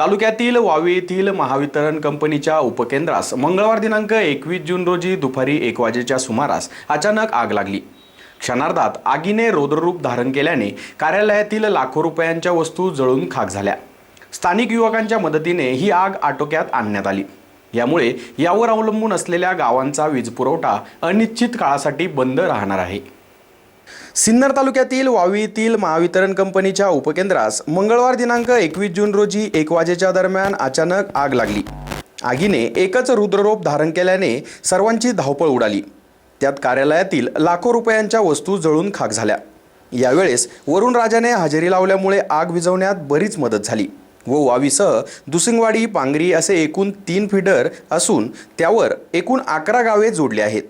तालुक्यातील वावी येथील महावितरण कंपनीच्या उपकेंद्रास मंगळवार दिनांक एकवीस जून रोजी दुपारी एक वाजेच्या सुमारास अचानक आग लागली. क्षणार्धात आगीने रौद्ररूप धारण केल्याने कार्यालयातील लाखो रुपयांच्या वस्तू जळून खाक झाल्या. स्थानिक युवकांच्या मदतीने ही आग आटोक्यात आणण्यात आली. यामुळे यावर अवलंबून असलेल्या गावांचा वीजपुरवठा अनिश्चित काळासाठी बंद राहणार आहे. सिन्नर तालुक्यातील वावी येथील महावितरण कंपनीच्या उपकेंद्रास मंगळवार दिनांक एकवीस जून रोजी एक वाजेच्या दरम्यान अचानक आग लागली. आगीने एकच रुद्ररूप धारण केल्याने सर्वांची धावपळ उडाली. त्यात कार्यालयातील लाखो रुपयांच्या वस्तू जळून खाक झाल्या. यावेळेस वरुण राजाने हजेरी लावल्यामुळे आग विझवण्यात बरीच मदत झाली व वावीसह दुसिंगवाडी पांगरी असे एकूण तीन फिडर असून त्यावर एकूण अकरा गावे जोडली आहेत.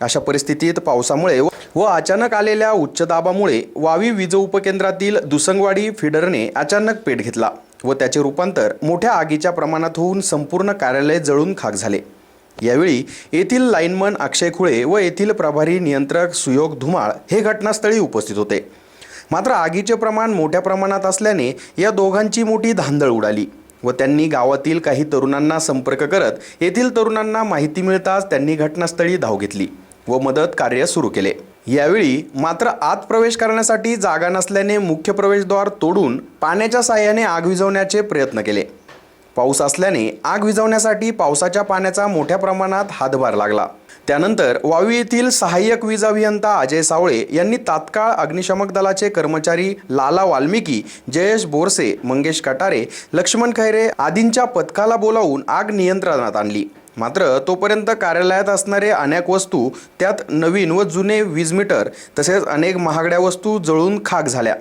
अशा परिस्थितीत पावसामुळे व अचानक आलेल्या उच्च दाबामुळे वावी वीज उपकेंद्रातील दुसंगवाडी फिडरने अचानक पेट घेतला व त्याचे रूपांतर मोठ्या आगीच्या प्रमाणात होऊन संपूर्ण कार्यालय जळून खाक झाले. यावेळी येथील लाईनमन अक्षय खुळे व येथील प्रभारी नियंत्रक सुयोग धुमाळ हे घटनास्थळी उपस्थित होते. मात्र आगीचे प्रमाण मोठ्या प्रमाणात असल्याने या दोघांची मोठी धांदळ उडाली व त्यांनी गावातील काही तरुणांना संपर्क करत येथील तरुणांना माहिती मिळताच त्यांनी घटनास्थळी धाव घेतली व मदत कार्य सुरू केले. यावेळी मात्र आत प्रवेश करण्यासाठी जागा नसल्याने मुख्य प्रवेशद्वार तोडून पाण्याच्या साह्याने आग विझवण्याचे प्रयत्न केले. पाऊस असल्याने आग विझवण्यासाठी पावसाच्या पाण्याचा मोठ्या प्रमाणात हातभार लागला. त्यानंतर वावी येथील सहाय्यक वीज अभियंता अजय सावळे यांनी तात्काळ अग्निशमक दलाचे कर्मचारी लाला वाल्मिकी जयेश बोरसे मंगेश कटारे लक्ष्मण खैरे आदींच्या पथकाला बोलावून आग नियंत्रणात आणली. मात्र तोपर्यंत कार्यालयात असणारे अनेक वस्तू त्यात नवीन व जुने वीज मीटर तसेच अनेक महागड्या वस्तू जळून खाक झाल्या.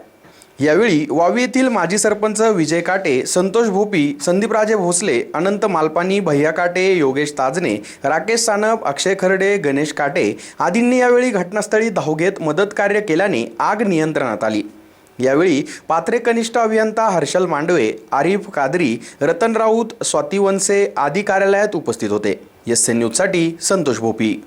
यावेळी वावी येथील माजी सरपंच विजय काटे संतोष भोपी संदीपराजे भोसले अनंत मालपानी भैया काटे योगेश ताजने राकेश सानप अक्षय खर्डे गणेश काटे आदींनी यावेळी घटनास्थळी धाव घेत मदत कार्य केल्याने आग नियंत्रणात आली. यावेळी पात्रे कनिष्ठ अभियंता हर्षल मांडवे आरिफ कादरी रतन राऊत स्वाती वनसे आदी कार्यालयात उपस्थित होते. एस एन न्यूजसाठी संतोष भोपी.